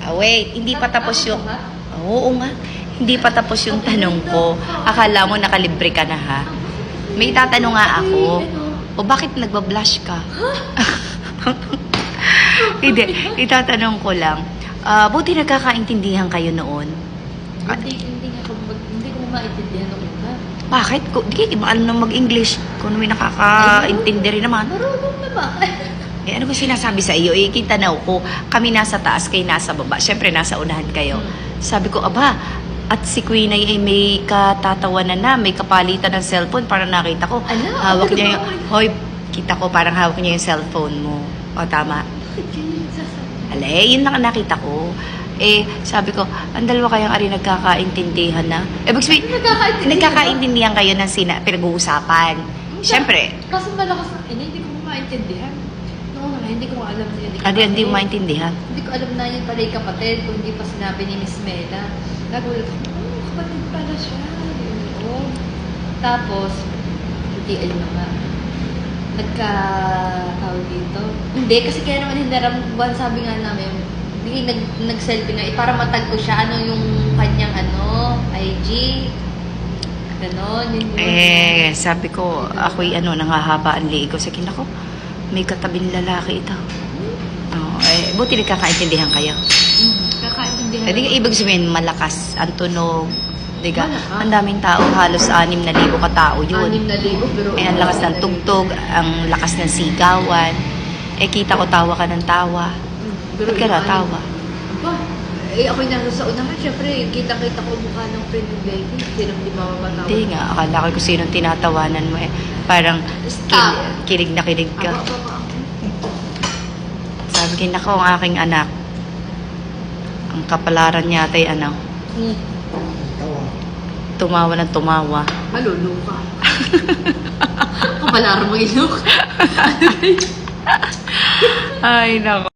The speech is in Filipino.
Ah, wait, hindi pa tapos yung... Oo nga. Hindi pa tapos yung tanong ko. Akala mo nakalibre ka na ha? May tatanong nga ako. O bakit nagbablush ka? hindi, itatanong ko lang. Ah, buti nagkakaintindihan kayo noon. Hindi, hindi nga ako, mag- hindi ko maintindihan nung una. Bakit? Ko, di ka alam na mag-English. Kung may nakakaintindi rin naman. Marunong naman. Eh, ano ba sinasabi sa iyo? Eh, kitanaw ko, kami nasa taas, kayo nasa baba. Siyempre, nasa unahan kayo. Sabi ko, aba, at si Queen ay, ay may katatawanan na, may kapalitan ng cellphone. Parang nakita ko, Ala, hawak ano niya ba? yung, hoy, kita ko, parang hawak niya yung cellphone mo. O, tama. Sasabihin? Ale, yun lang ang nakita ko. Eh, sabi ko, ang dalawa kayang ari nagkakaintindihan na. Eh, sabihin, Nagkakaintindihan nagkakaintindihan kayo ng sina, pinag-uusapan. Siyempre, Kasi malakas na, hindi, hindi ko maintindihan. Noong una, hindi ko alam siya. ano yun, hindi mo maintindihan. Hindi ko alam na yun pala yung kapatid kung hindi pa sinabi ni Miss Mela. Nagulat ako, oh, kapatid pala siya. Oo. Tapos, hindi, na nga. Nagka, tawag dito. Hindi, kasi kaya naman hinarambuan, sabi nga namin, hindi, nag, nag-selfie nga, eh, para matagpo siya, ano yung kanyang, ano, IG. Ganon, yun yun. Eh, sabi ko, ako'y ano, nangahaba ang liig ko. Sige, nako, may katabing lalaki ito. Oh, eh, buti nagkakaintindihan kayo. Mm, Kakaintindihan. Eh, di, ibig sabihin, malakas ang tunog. Di ka? Malakas. Ang daming tao, halos anim na libo katao yun. Anim na libo, pero... Eh, ang lakas ng tugtog, ang lakas ng sigawan. Eh, kita ko tawa ka ng tawa. Pero Ba't ka natawa? Aba, eh ako'y nasa sa unahan, syempre, kita-kita ko ang mukha ng friend ng lady. Sino hindi mamamatawa? Hindi nga, akala ko kung sinong tinatawanan mo eh. Parang Stop. kil- kilig na kilig ka. Aba, aba, aba. Sabi ko, nako, ang aking anak. Ang kapalaran niya ay ano, Hmm. tumawa ng tumawa. Maluluka. Kabalar mo ilok. Ay, nako.